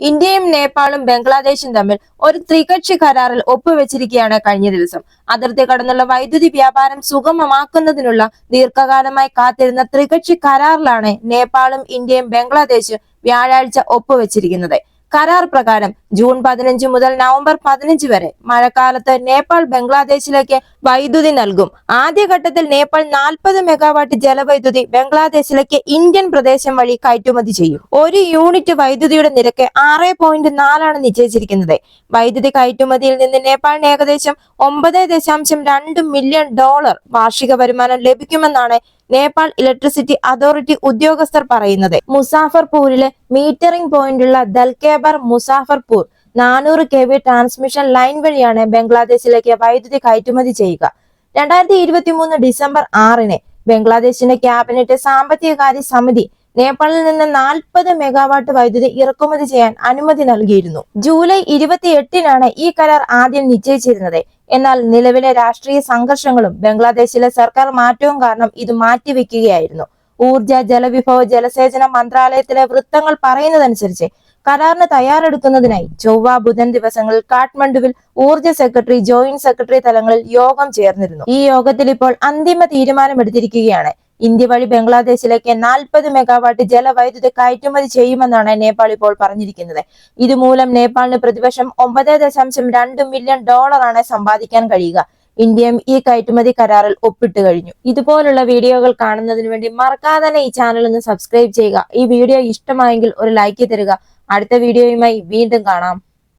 ഇന്ത്യയും നേപ്പാളും ബംഗ്ലാദേശും തമ്മിൽ ഒരു ത്രികക്ഷി കരാറിൽ ഒപ്പുവെച്ചിരിക്കുകയാണ് കഴിഞ്ഞ ദിവസം. അതിർത്തി കടന്നുള്ള വൈദ്യുതി വ്യാപാരം സുഗമമാക്കുന്നതിനുള്ള ദീർഘകാലമായി കാത്തിരുന്ന ത്രികക്ഷി കരാറിലാണ് നേപ്പാളും ഇന്ത്യയും ബംഗ്ലാദേശും വ്യാഴാഴ്ച ഒപ്പുവെച്ചിരിക്കുന്നത്. കരാർ പ്രകാരം ജൂൺ പതിനഞ്ച് മുതൽ നവംബർ പതിനഞ്ച് വരെ മഴക്കാലത്ത് നേപ്പാൾ ബംഗ്ലാദേശിലേക്ക് വൈദ്യുതി നൽകും. ആദ്യഘട്ടത്തിൽ നേപ്പാൾ നാൽപ്പത് മെഗാവാട്ട് ജലവൈദ്യുതി ബംഗ്ലാദേശിലേക്ക് ഇന്ത്യൻ പ്രദേശം വഴി കയറ്റുമതി ചെയ്യും. ഒരു യൂണിറ്റ് വൈദ്യുതിയുടെ നിരക്ക് ആറ് പോയിന്റ് നാലാണ് നിശ്ചയിച്ചിരിക്കുന്നത്. വൈദ്യുതി കയറ്റുമതിയിൽ നിന്ന് നേപ്പാളിന് ഏകദേശം ഒമ്പത് ദശാംശം രണ്ട് മില്യൺ ഡോളർ വാർഷിക വരുമാനം ലഭിക്കുമെന്നാണ് നേപ്പാൾ ഇലക്ട്രിസിറ്റി അതോറിറ്റി ഉദ്യോഗസ്ഥർ പറയുന്നത്. മുസാഫർപൂരിലെ മീറ്ററിംഗ് പോയിന്റുള്ള ദൽകേബർ മുസാഫർപൂർ നാനൂറ് കെ വി ട്രാൻസ്മിഷൻ ലൈൻ വഴിയാണ് ബംഗ്ലാദേശിലേക്ക് വൈദ്യുതി കയറ്റുമതി ചെയ്യുക. രണ്ടായിരത്തി ഇരുപത്തി മൂന്ന് ഡിസംബർ ആറിന് ബംഗ്ലാദേശിന്റെ ക്യാബിനറ്റ് സാമ്പത്തികകാര്യ സമിതി നേപ്പാളിൽ നിന്ന് നാൽപ്പത് മെഗാവാട്ട് വൈദ്യുതി ഇറക്കുമതി ചെയ്യാൻ അനുമതി നൽകിയിരുന്നു. ജൂലൈ ഇരുപത്തി എട്ടിനാണ് ഈ കരാർ ആദ്യം നിശ്ചയിച്ചിരുന്നത്. എന്നാൽ നിലവിലെ രാഷ്ട്രീയ സംഘർഷങ്ങളും ബംഗ്ലാദേശിലെ സർക്കാർ മാറ്റവും കാരണം ഇത് മാറ്റിവെക്കുകയായിരുന്നു. ഊർജ ജലവിഭവ ജലസേചന മന്ത്രാലയത്തിലെ വൃത്തങ്ങൾ പറയുന്നതനുസരിച്ച് കരാറിന് തയ്യാറെടുക്കുന്നതിനായി ചൊവ്വ ബുധൻ ദിവസങ്ങളിൽ കാഠ്മണ്ഡുവിൽ ഊർജ സെക്രട്ടറി ജോയിന്റ് സെക്രട്ടറി തലങ്ങളിൽ യോഗം ചേർന്നിരുന്നു. ഈ യോഗത്തിൽ ഇപ്പോൾ അന്തിമ തീരുമാനമെടുത്തിരിക്കുകയാണ്. ഇന്ത്യ വഴി ബംഗ്ലാദേശിലേക്ക് നാൽപ്പത് മെഗാവാട്ട് ജലവൈദ്യുത കയറ്റുമതി ചെയ്യുമെന്നാണ് നേപ്പാൾ ഇപ്പോൾ പറഞ്ഞിരിക്കുന്നത്. ഇതുമൂലം നേപ്പാളിന് പ്രതിവർഷം ഒമ്പത് ദശാംശം രണ്ട് മില്യൺ ഡോളറാണ് സമ്പാദിക്കാൻ കഴിയുക. ഇന്ത്യയും ഈ കയറ്റുമതി കരാറിൽ ഒപ്പിട്ട് കഴിഞ്ഞു. ഇതുപോലുള്ള വീഡിയോകൾ കാണുന്നതിന് വേണ്ടി മറക്കാതെ തന്നെ ഈ ചാനൽ ഒന്ന് സബ്സ്ക്രൈബ് ചെയ്യുക. ഈ വീഡിയോ ഇഷ്ടമായെങ്കിൽ ഒരു ലൈക്ക് തരിക. അടുത്ത വീഡിയോയുമായി വീണ്ടും കാണാം.